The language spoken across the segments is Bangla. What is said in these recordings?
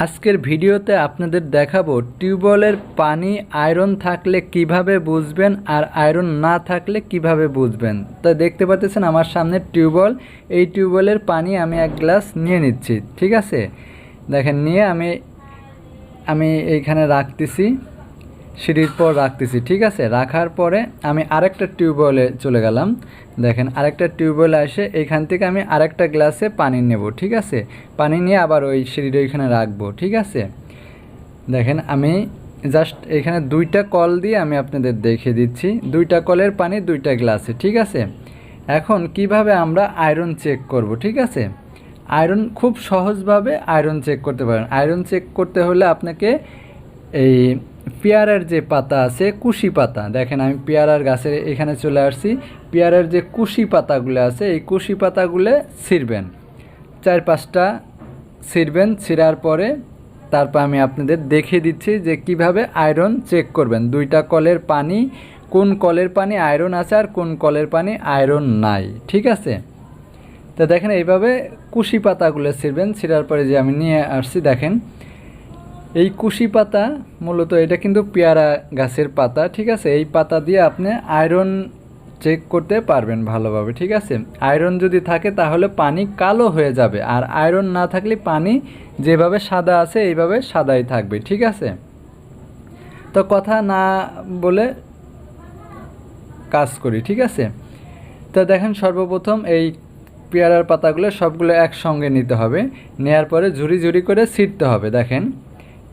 আজকের ভিডিওতে আপনাদের দেখাবো টিউবওয়েলের পানি, আয়রন থাকলে কীভাবে বুঝবেন আর আয়রন না থাকলে কীভাবে বুঝবেন। তা দেখতে পাচ্ছেন আমার সামনে টিউবওয়েল, এই টিউবওয়েলের পানি আমি এক গ্লাস নিয়ে নিচ্ছি, ঠিক আছে? দেখেন, নিয়ে আমি আমি এইখানে রাখতেছি। সিঁড়ির পর রাখতেছি, ঠিক আছে? রাখার পরে আমি আরেকটা টিউবওয়েলে চলে গেলাম। দেখেন, আরেকটা টিউবওয়েল এসে এইখান থেকে আমি আরেকটা গ্লাসে পানি নেব, ঠিক আছে? পানি নিয়ে আবার ওই সিঁড়ির ওইখানে রাখব, ঠিক আছে? দেখেন, আমি জাস্ট এখানে দুইটা কল দিয়ে আমি আপনাদের দেখিয়ে দিচ্ছি। দুইটা কলের পানি দুইটা গ্লাসে, ঠিক আছে? এখন কীভাবে আমরা আয়রন চেক করব, ঠিক আছে? আয়রন খুব সহজভাবে আয়রন চেক করতে পারেন। আয়রন চেক করতে হলে আপনাকে এই পেয়ারার যে পাতা আছে, কুশি পাতা। দেখেন আমি পেয়ারার গাছের এখানে চলে আসছি। পেয়ারার যে কুশি পাতাগুলো আছে, এই কুশি পাতাগুলো ছিঁড়বেন। চার পাঁচটা ছিঁড়বেন, ছিঁড়ার পরে তারপর আমি আপনাদের দেখিয়ে দিচ্ছি যে কীভাবে আয়রন চেক করবেন। দুইটা কলের পানি, কোন কলের পানি আয়রন আছে আর কোন কলের পানি আয়রন নাই, ঠিক আছে? তো দেখেন এইভাবে কুশি পাতাগুলো ছিঁড়বেন। ছিঁড়ার পরে যে আমি নিয়ে আসছি, দেখেন এই কুশি পাতা, মূলত এটা কিন্তু পেয়ারা গাছের পাতা, ঠিক আছে? এই পাতা দিয়ে আপনি আয়রন চেক করতে পারবেন ভালোভাবে, ঠিক আছে? আয়রন যদি থাকে তাহলে পানি কালো হয়ে যাবে, আর আয়রন না থাকলে পানি যেভাবে সাদা আছে, এইভাবে সাদাই থাকবে, ঠিক আছে? তো কথা না বলে কাজ করি, ঠিক আছে? তো দেখেন সর্বপ্রথম এই পেয়ারার পাতাগুলো সবগুলো একসঙ্গে নিতে হবে, নেয়ার পরে ঝুড়ি ঝুড়ি করে ছিটতে হবে, দেখেন।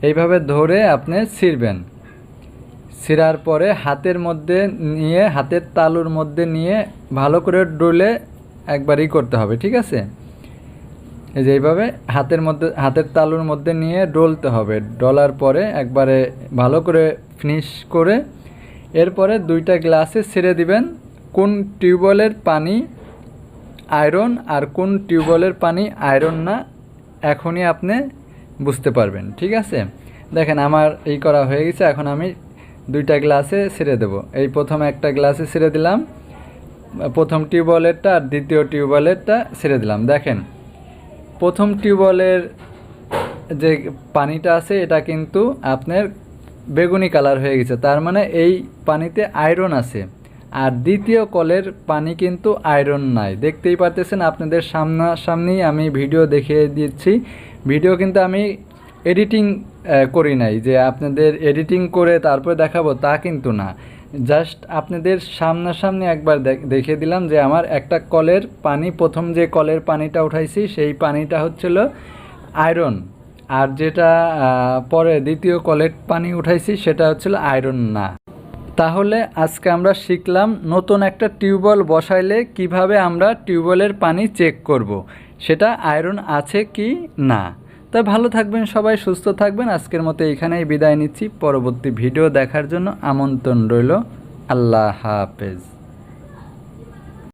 এইভাবে ধরে আপনি ছিঁড়বেন। ছিঁড়ার পরে হাতের মধ্যে নিয়ে, হাতের তালুর মধ্যে নিয়ে ভালো করে ডলে একবারই করতে হবে, ঠিক আছে? এই যে এইভাবে হাতের মধ্যে, হাতের তালুর মধ্যে নিয়ে ডলতে হবে। ডলার পরে একবারে ভালো করে ফিনিশ করে এরপরে দুইটা গ্লাসে ছেড়ে দিবেন। কোন টিউবওয়েলের পানি আয়রন আর কোন টিউবওয়েলের পানি আয়রন না, এখনই আপনি বুঝতে পারবেন, ঠিক আছে? দেখেন আমার এই করা হয়ে গেছে, এখন আমি দুইটা গ্লাসে ছেড়ে দেব। এই প্রথম একটা গ্লাসে ছেড়ে দিলাম, প্রথম টিউবওয়েলেরটা আর দ্বিতীয় টিউবওয়েলেরটা ছেড়ে দিলাম। দেখেন, প্রথম টিউবওয়েলের যে পানিটা আছে, এটা কিন্তু আপনার বেগুনি কালার হয়ে গেছে। তার মানে এই পানিতে আয়রন আছে। আর দ্বিতীয় কলের পানি কিন্তু আয়রন নাই। দেখতেই পারতেছেন আপনাদের সামনাসামনি আমি ভিডিও দেখিয়ে দিচ্ছি ভিডিও কিন্তু আমি এডিটিং করি নাই, যে আপনাদের এডিটিং করে তারপরে দেখাবো তা কিন্তু না। জাস্ট আপনাদের সামনাসামনি একবার দেখিয়ে দিলাম যে আমার একটা কলের পানি, প্রথম যে কলের পানিটা উঠাইছি, সেই পানিটা হচ্ছিল আয়রন। আর যেটা পরে দ্বিতীয় কলের পানি উঠাইছি, সেটা হচ্ছিল আয়রন না। তাহলে আজকে আমরা শিখলাম নতুন একটা টিউবওয়েল বসাইলে কীভাবে আমরা টিউবওয়েলের পানি চেক করব। সেটা আয়রন আছে কি না? তা ভালো থাকবেন সবাই, সুস্থ থাকবেন। আজকের মতো এখানেই বিদায় নিচ্ছি। পরবর্তী ভিডিও দেখার জন্য আমন্ত্রণ রইল। আল্লাহ হাফেজ।